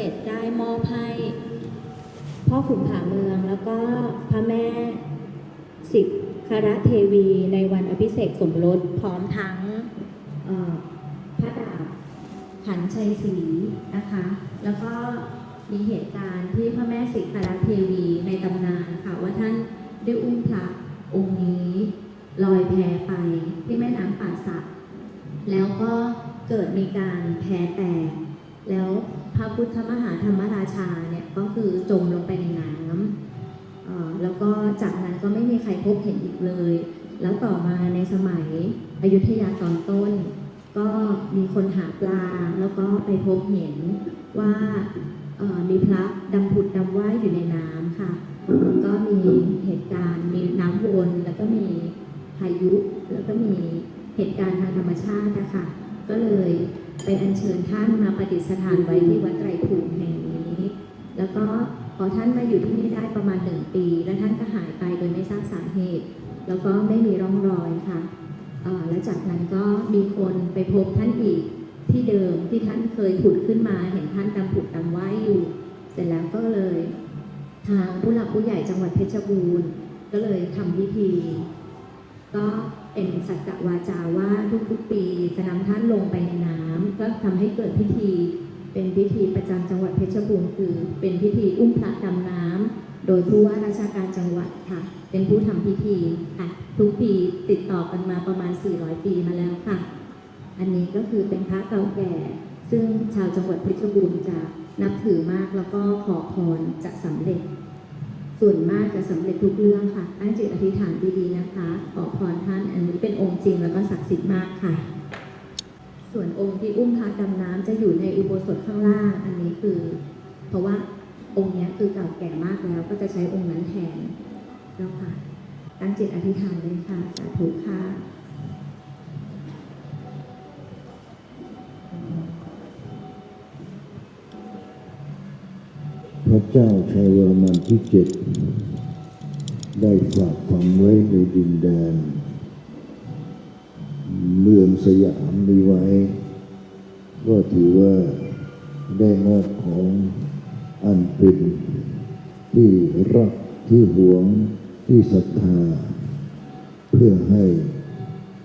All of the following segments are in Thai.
รมันที่7ได้มอบให้พ่อขุนผาเมืองแล้วก็พระแม่สิกคารเทวีในวันอภิเษกสมรสพร้อมทั้งพระดาบขันชัยศรีนะคะ แล้วก็มีเหตุการณ์ที่พระแม่สิกคารเทวีในตำนานค่ะว่าท่านได้อุ้มพระองค์นี้ลอยแพไปที่แม่น้ำป่าสักแล้วก็เกิดมีการแพแตกแล้ว ระพุทธมหาธรรมราชาเนี่ยก็คือจมลงไปในน้ำแล้วก็จากนั้นก็ไม่มีใครพบเห็นอีกเลย แล้วต่อมาในสมัยอยุธยาตอนต้น ก็มีคนหาปลาแล้วก็ไปพบเห็นว่ามีพระดำผุดดำว่ายอยู่ในน้ำค่ะ ก็มีเหตุการณ์มีน้ำวนแล้วก็มีพายุแล้วก็มีเหตุการณ์ทางธรรมชาตินะคะก็เลย ไปอัญเชิญท่านมาประดิษฐานไว้ที่วัดไตรภูมิแห่งนี้ แล้วก็พอท่านมาอยู่ที่นี่ได้ประมาณหนึ่งปี แล้วท่านก็หายไปโดยไม่ทราบสาเหตุ แล้วก็ไม่มีร่องรอยค่ะและจากนั้นก็มีคนไปพบท่านอีกที่เดิมที่ท่านเคยผุดขึ้นมาเห็นท่านดำผุดดำว่ายอยู่ เสร็จแล้วก็เลย ทางผู้หลักผู้ใหญ่จังหวัดเพชรบูรณ์ ก็เลยทำพิธี ก็ เป็นสัจจวาจาว่าทุกๆปีจะนำท่านลงไปในน้ำก็ทำให้เกิดพิธีเป็นพิธีประจำจังหวัดเพชรบูรณ์คือเป็นพิธีอุ้มพระดำน้ำโดยผู้ว่าราชการจังหวัดค่ะ เป็นผู้ทำพิธีค่ะทุกปีติดต่อกันมาประมาณ 400 ปีมาแล้วค่ะ อันนี้ก็คือเป็นพระเก่าแก่ ซึ่งชาวจังหวัดเพชรบูรณ์จะนับถือมากแล้วก็ขอพรจะสำเร็จ ส่วนมากจะสำเร็จทุกเรื่องค่ะ ตั้งจิตอธิษฐานดีๆนะคะ ขอพรท่านอันนี้เป็นองค์จริงแล้วก็ศักดิ์สิทธิ์มากค่ะ ส่วนองค์ที่อุ้มพระดำน้ำจะอยู่ในอุโบสถข้างล่าง อันนี้คือ เพราะว่าองค์นี้คือเก่าแก่มากแล้ว ก็จะใช้องค์นั้นแทนแล้วค่ะ ตั้งจิตอธิษฐานเลยค่ะ สาธุค่ะ พระเจ้าชัยวรมันที่เจ็ดได้ฝากฝังไว้ในดินแดน เมืองสยามนี้ไว้ ก็ถือว่าได้มอบของอันเป็นที่รักที่หวงที่ศรัทธา เพื่อให้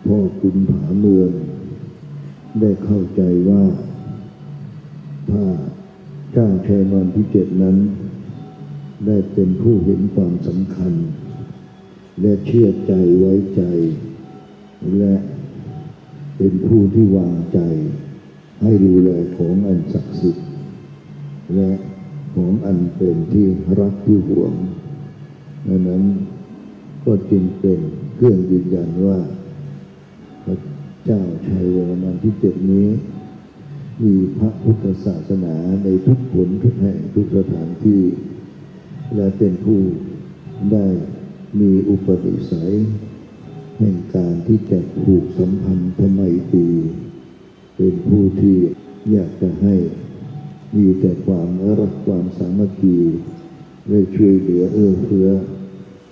พ่อคุณผาเมือง ได้เข้าใจว่าถ้า เจ้าชัยนอนที่เจ็ดนั้น ได้เป็นผู้เห็นความสำคัญ และเชื่อใจไว้ใจ และเป็นผู้ที่วางใจ ให้ดูแลของอันศักดิ์สิทธิ์และของอันเป็นที่รักที่หวงดังนั้นก็จึงเป็นเครื่องยืนยันว่า พระเจ้าชัยวรมันที่เจ็ดนี้ มีพระพุทธศาสนาในทุกผลทุกแห่งทุกสถานที่ และเป็นผู้ได้มีอุปนิสัย แห่งการที่จะผูกสัมพันธ์ทไมตี เป็นผู้ที่อยากจะให้มีแต่ความรักความสามัคคีได้ช่วยเหลือเอื้อเฟื้อ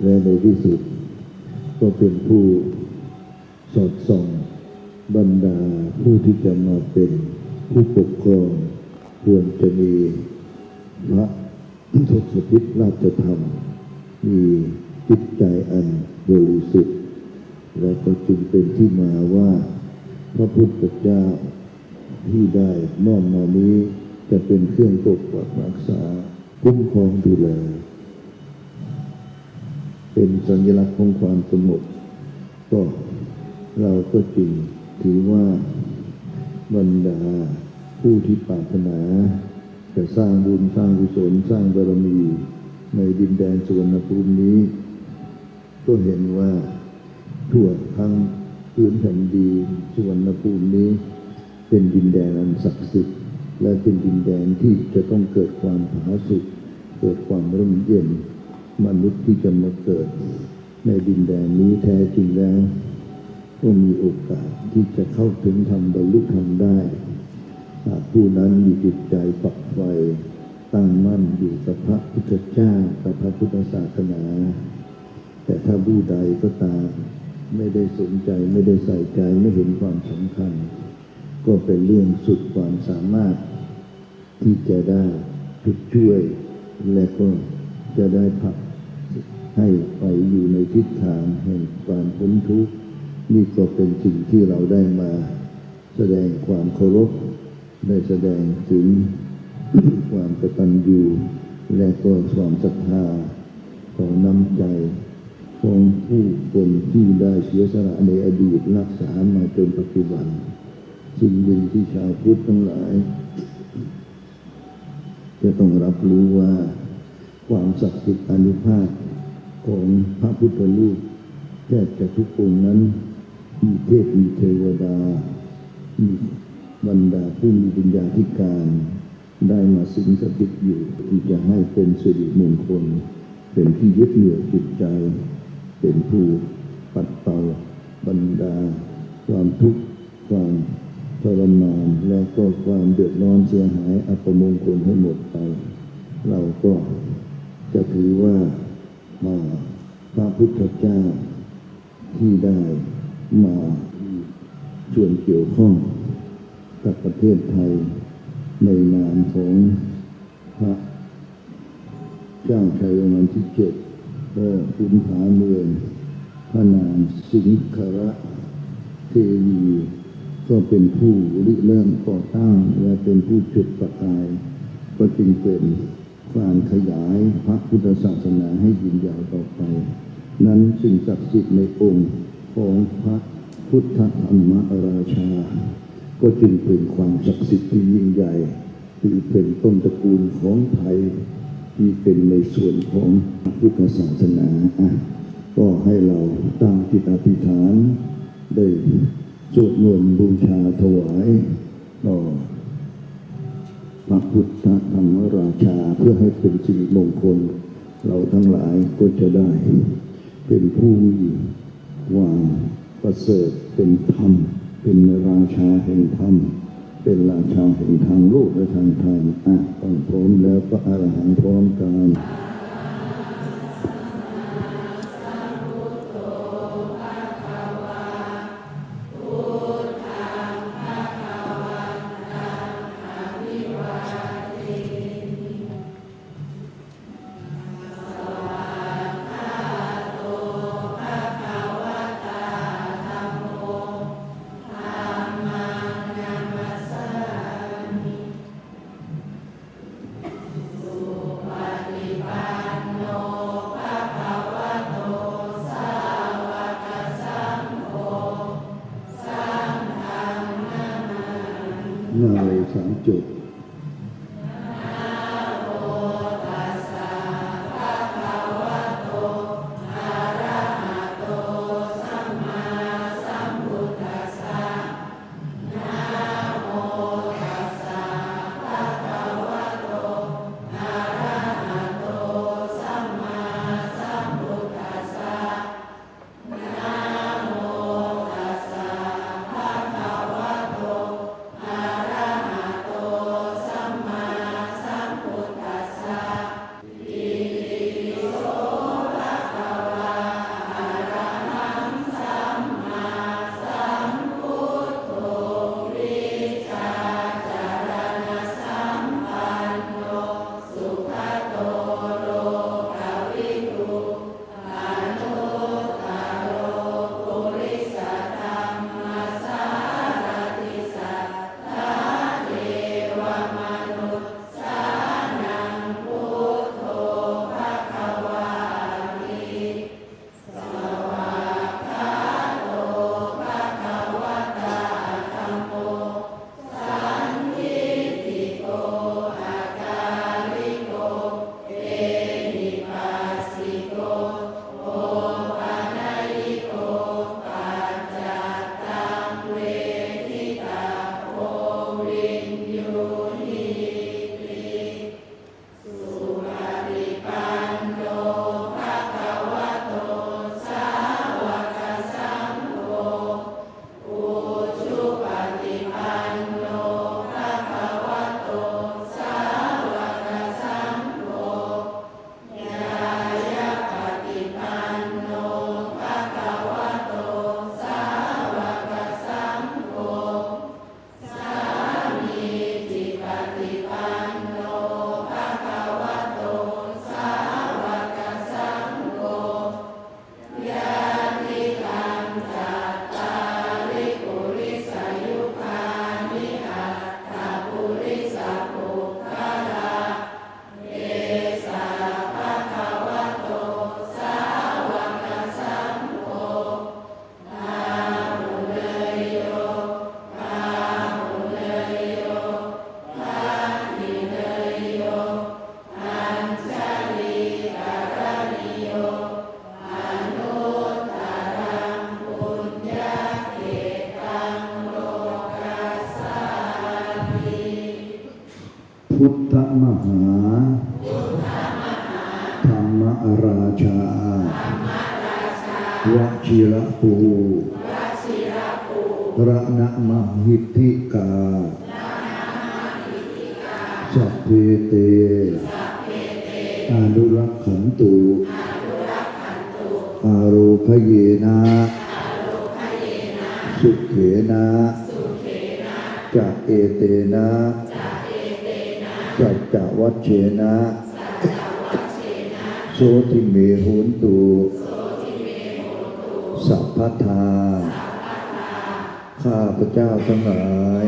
และในที่สุด ก็เป็นผู้สอดส่องบรรดาผู้ที่จะมาเป็น ผู้ปกครองควรจะมีพระทศพิธราชธรรม มีจิตใจอันบริสุทธิ์และก็จึงเป็นที่มาว่า พระพุทธเจ้าที่ได้มอบมานี้จะเป็นเครื่องปกปักรักษาคุ้มครองดูแล เป็นสัญลักษณ์ของความสงบก็เราก็จึงถือว่า บรรดา ผู้ที่ปรารถนา จะสร้างบุญสร้างกุศลสร้างบารมี ในดินแดนสุวรรณภูมินี้ ก็เห็นว่าทั่วทั้งพื้นแผ่นดินสุวรรณภูมินี้ เป็นดินแดนอันศักดิ์สิทธิ์และเป็นดินแดนที่จะต้องเกิดความผาสุกเกิดความร่มเย็น มนุษย์ที่จะมาเกิด ในดินแดนนี้แท้จริงแล้ว ก็มีโอกาสที่จะเข้าถึงธรรมบรรลุธรรมได้หากผู้นั้นมีจิตใจฝักใฝ่ตั้งมั่นอยู่กับพระพุทธเจ้ากับพระพุทธศาสนา แต่ถ้าผู้ใดก็ตามไม่ได้สนใจไม่ได้ใส่ใจไม่เห็นความสำคัญ ก็เป็นเรื่องสุดความสามารถ ที่จะได้ทุกช่วย และก็จะได้ผักให้ไปอยู่ในทิศทางแห่งความพ้นทุกข์ นี่ก็เป็นสิ่งที่เราได้มาแสดงความเคารพ ได้แสดงถึงความกตัญญูและก็ความศรัทธาของน้ำใจของผู้คนที่ได้เสียสละในอดีตรักษามาจนปัจจุบัน สิ่งหนึ่งที่ชาวพุทธทั้งหลาย จะต้องรับรู้ว่าความศักดิ์สิทธิ์อนุภาพของพระพุทธรูปแทบจะทุกองนั้น มีเทพมีเทวดา มีบรรดาผู้มีปัญญาธิการ ได้มาสิงสถิตอยู่ที่จะให้เป็นสิริมงคล เป็นที่ยึดเหนี่ยวจิตใจ เป็นผู้ปัดเป่าบรรดา ความทุกข์ความทรมานและก็ความเดือดร้อนเสียหายอัปมงคลให้หมดไป เราก็จะถือว่ามาพระพุทธเจ้าที่ได้ มามีส่วนเกี่ยวข้องกับประเทศไทย ในนามของพระเจ้าชัยวรมันที่เจ็ดก็ขุนผาเมืองพระนามสิงคระเทวีก็เป็นผู้ริเริ่มก่อตั้งและเป็นผู้จุดประกาย ก็จึงเป็นการขยายพระพุทธศาสนาให้ยิ่งใหญ่ต่อไป นั้นสิ่งศักดิ์สิทธิ์ในองค์ ของพระพุทธธรรมราชา ก็จึงเป็นความศักดิ์สิทธิ์ที่ยิ่งใหญ่ที่เป็นต้นตระกูลของไทยที่เป็นในส่วนของพุทธศาสนาอะก็ให้เราตั้งจิตอธิษฐาน ได้สวดมนต์บูชาถวายต่อพระพุทธธรรมราชาเพื่อให้เป็นสิริมงคล เราทั้งหลายก็จะได้เป็นผู้ วาประเสริฐเป็นธรรม เป็นราชาแห่งธรรม เป็นราชาแห่งทางโลกและทางธรรมอะต้องพร้อมแล้วก็อรหันต์พร้อมกัน มหาธรรมราชาวชิระปูระณมหิทธิกาสัพเพเตอานุรักขันตุอาโรคเยนะสุเขนะจะเอเตนะ สัจจวัชเชนะโสติเมโหนตุสัพพทา ข้าพเจ้าทั้งหลาย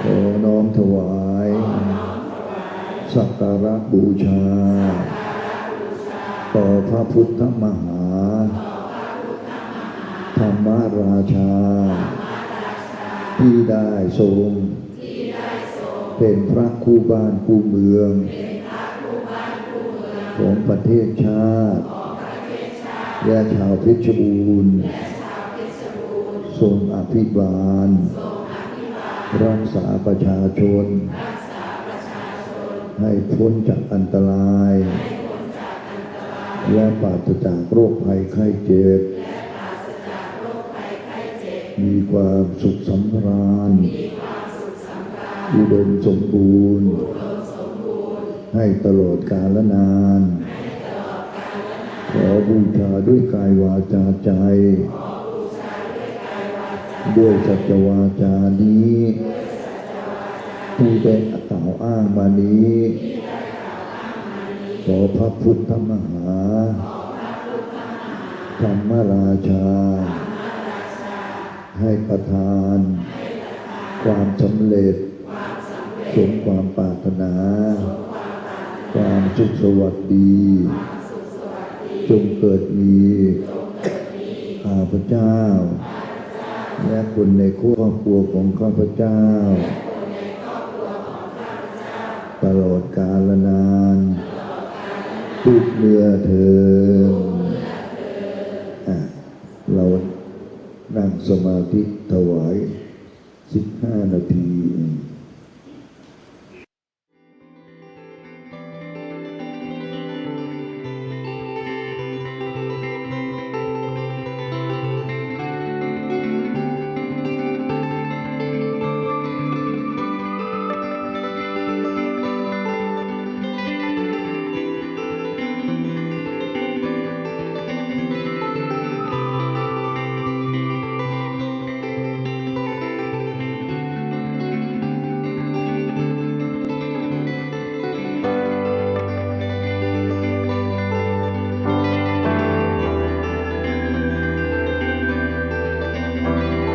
ขอน้อมถวาย สักการะบูชา ต่อพระพุทธมหา ธรรมราชา ที่ได้ทรง เป็นพระคู่บ้านคู่เมือง ของประเทศชาติ และชาวเพชรบูรณ์ทรงอภิบาล รักษาประชาชน ให้พ้นจากอันตราย และปราศจากโรคภัยไข้เจ็บ มีความสุขสำราญ อุดมสมบูรณ์ ให้ตลอดกาลนาน ขอบูชาด้วยกายวาจาใจ ด้วยสัจวาจานี้ที่ได้กล่าวอ้างมานี้ ขอพระพุทธมหา ธรรมราชา ให้ประทาน ความสำเร็จ สมความปรารถนา ความสุขสวัสดี จงเกิดมีข้าพเจ้า และคนในครอบครัวของข้าพเจ้า ตลอดกาลนานทุกเมื่อเธอญอะเรานั่งสมาธิถวาย 15 นาที